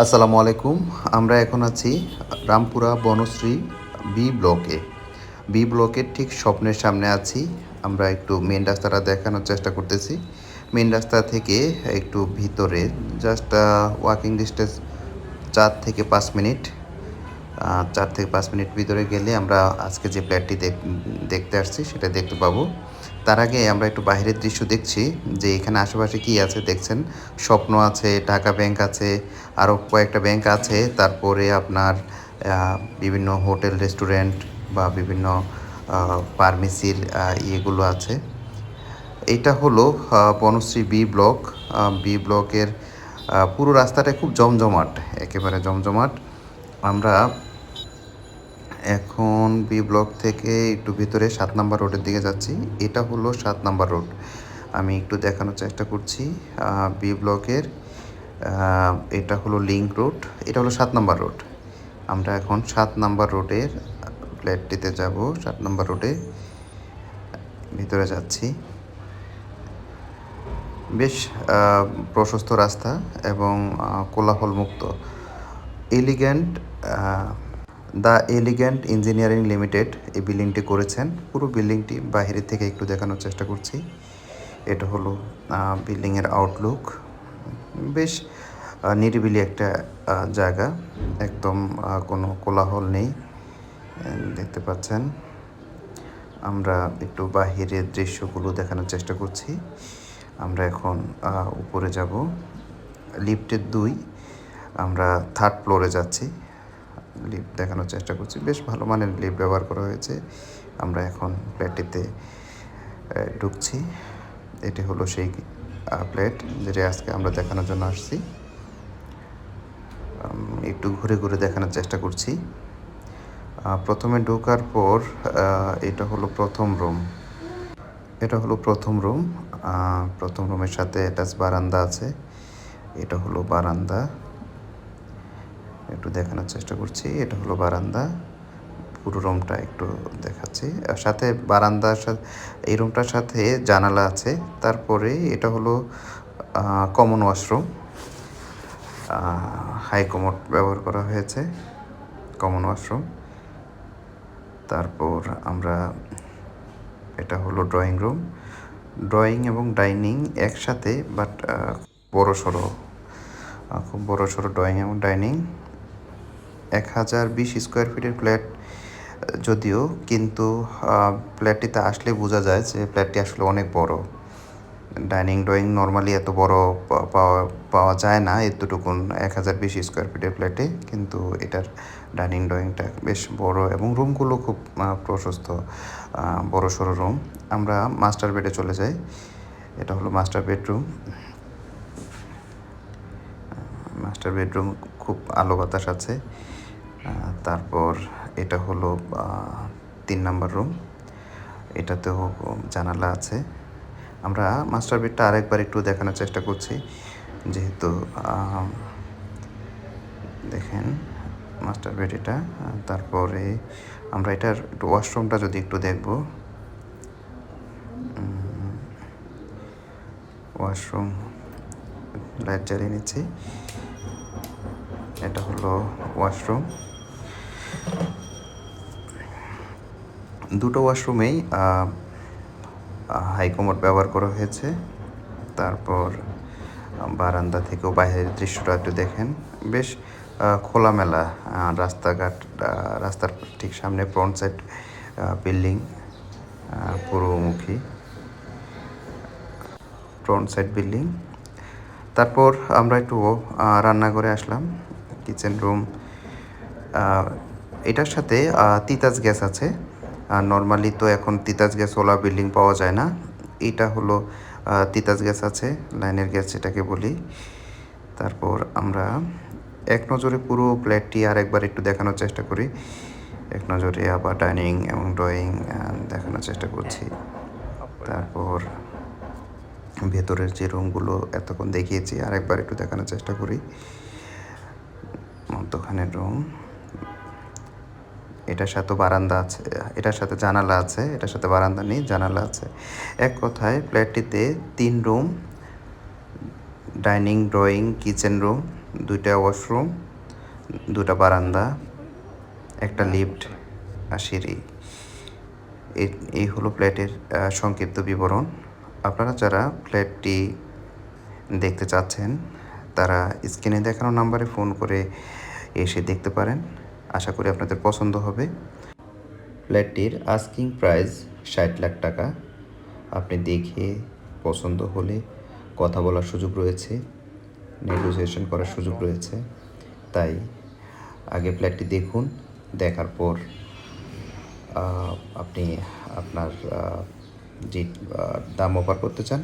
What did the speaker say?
আসসালামু আলাইকুম। আমরা এখন আছি রামপুরা বনশ্রী বি ব্লকে বি ব্লকের ঠিক স্বপ্নের সামনে আছি। আমরা একটু মেন রাস্তাটা দেখানোর চেষ্টা করতেছি। মেন রাস্তা থেকে একটু ভিতরে জাস্ট ওয়াকিং ডিস্টেন্স চার থেকে পাঁচ মিনিট। চার থেকে পাঁচ মিনিট ভিতরে গেলে আমরা আজকে যে প্ল্যাটটি দেখ- দেখতে আসছি, সেটা দেখতে পাবো। তার আগে আমরা একটু বাইরের দৃশ্য দেখছি যে এখানে আশেপাশে কি আছে দেখছেন? স্বপ্ন আছে, ঢাকা ব্যাংক আছে আরও কয়েকটা ব্যাংক আছে, তারপরে আপনার বিভিন্ন হোটেল, রেস্টুরেন্ট বা বিভিন্ন ফার্মেসির ইয়েগুলো আছে। এটা হলো বনশ্রী বি ব্লক। বি ব্লকের পুরো রাস্তাটা খুব জমজমাট, একেবারে জমজমাট। আমরা এখন বি ব্লক থেকে একটু ভিতরে সাত নাম্বার রোডের দিকে যাচ্ছি। এটা হলো সাত নাম্বার রোড। আমি একটু দেখানোর চেষ্টা করছি। বি ব্লকের এটা হলো লিঙ্ক রোড এটা হলো সাত নাম্বার রোড। আমরা এখন সাত নাম্বার রোডের ফ্ল্যাটটিতে যাব, সাত নাম্বার রোডে ভিতরে যাচ্ছি। বেশ প্রশস্ত রাস্তা এবং কোলাহলমুক্ত। কোলাহল মুক্ত elegant the elegant engineering limited এই বিল্ডিংটি করেছেন। পুরো বিল্ডিংটি বাইরে থেকে একটু দেখানোর চেষ্টা করছি। এটা হলো বিল্ডিংয়ের আউটলুক বেশ নিরিবিলি একটা জায়গা। একদম কোনো কোলাহল নেই। দেখতে পাচ্ছেন। আমরা একটু বাহিরের দৃশ্যগুলো দেখানোর চেষ্টা করছি। আমরা এখন উপরে যাব। লিফটের দুই। আমরা থার্ড ফ্লোরে যাচ্ছি। লিফট দেখানোর চেষ্টা করছি। বেশ ভালো মানের লিফট ব্যবহার করা হয়েছে। আমরা এখন প্লেটটিতে ঢুকছি। এটি হলো সেই প্লেট যেটা আজকে আমরা দেখানোর জন্য আসছি। একটু ঘুরে ঘুরে দেখানোর চেষ্টা করছি। প্রথমে ঢোকার পর এটা হলো প্রথম রুম এটা হলো প্রথম রুম প্রথম রুমের সাথে অ্যাটাচ বারান্দা আছে। এটা হলো বারান্দা। একটু দেখানোর চেষ্টা করছি। এটা হলো বারান্দা। পুরো রুমটা একটু দেখাচ্ছি। সাথে বারান্দার সাথে, এই রুমটার সাথে জানালা আছে। তারপরে এটা হলো কমন ওয়াশরুম হাই কমোড ব্যবহার করা হয়েছে। কমন ওয়াশরুম তারপর আমরা, এটা হলো ড্রয়িং রুম ড্রয়িং এবং ডাইনিং একসাথে বাট বড় সড়ো খুব বড় সড়ো ড্রয়িং এবং ডাইনিং এক হাজার বিশ স্কোয়ার ফিটের ফ্ল্যাট, যদিও কিন্তু ফ্ল্যাটটিতে আসলে বোঝা যায় যে ফ্ল্যাটটি আসলে অনেক বড়। ডাইনিং, ড্রয়িং নর্মালি এত বড় পাওয়া পাওয়া যায় না এতটুকুন এক হাজার বিশ স্কোয়ার ফিটের ফ্ল্যাটে, কিন্তু এটার ডাইনিং, ড্রয়িংটা বেশ বড় এবং রুমগুলো খুব প্রশস্ত বড় সড়ো রুম। আমরা মাস্টার বেডে চলে যাই। এটা হলো মাস্টার বেডরুম। মাস্টার বেডরুম খুব আলো বাতাস আছে। তারপর এটা হলো তিন নাম্বার রুম। এটাতেও জানালা আছে। আমরা মাস্টার বেডটা আরেকবার একটু দেখানোর চেষ্টা করছি। যেহেতু দেখেন মাস্টার বেড এটা। তারপরে আমরা এটার একটু ওয়াশরুমটা যদি একটু দেখব। ওয়াশরুম, লাইট জ্বালিয়ে নিচ্ছি। এটা হলো ওয়াশরুম। দুটো ওয়াশরুমেই হাইকমোড ব্যবহার করা হয়েছে। তারপর বারান্দা থেকেও বাইরের দৃশ্যটা একটু দেখেন। বেশ খোলামেলা রাস্তাঘাট রাস্তার ঠিক সামনে ফ্রন্ট সাইড বিল্ডিং পূর্বমুখী ফ্রন্ট সাইড বিল্ডিং তারপর আমরা একটু রান্নাঘরে আসলাম। কিচেন রুম এটার সাথে তিতাস গ্যাস আছে। আর নর্মালি তো এখন তিতাস গ্যাস ওলা বিল্ডিং পাওয়া যায় না। এটা হলো তিতাস গ্যাস আছে, লাইনের গ্যাস যেটাকে বলি। তারপর আমরা এক নজরে পুরো প্লেটটি আর একবার একটু দেখানোর চেষ্টা করি। এক নজরে আবার ডাইনিং এবং ড্রয়িং দেখানোর চেষ্টা করছি। তারপর ভেতরের যে রুমগুলো এতক্ষণ দেখিয়েছি, আরেকবার একটু দেখানোর চেষ্টা করি। মধ্যখানের রুম এটার সাথে বারান্দা আছে, এটার সাথে জানালা আছে, এটার সাথে বারান্দা নেই, জানালা আছে। এক কথায় ফ্ল্যাটটিতে তিন room, dining, drawing, kitchen room, দুইটা ওয়াশরুম, দুটা বারান্দা, একটা লিফট আর সিঁড়ি। এই- হলো ফ্ল্যাটের সংক্ষিপ্ত বিবরণ। আপনারা যারা ফ্ল্যাটটি দেখতে চাচ্ছেন, তারা স্ক্রিনে দেখানো নাম্বারে ফোন করে এসে দেখতে পারেন। আশা করি আপনাদের পছন্দ হবে। ফ্ল্যাটটির আস্কিং প্রাইস ষাট লাখ টাকা। আপনি দেখে পছন্দ হলে কথা বলার সুযোগ রয়েছে নেগোসিয়েশন করার সুযোগ রয়েছে। তাই আগে ফ্ল্যাটটি দেখুন, দেখার পর আপনি আপনার যে দাম অফার করতে চান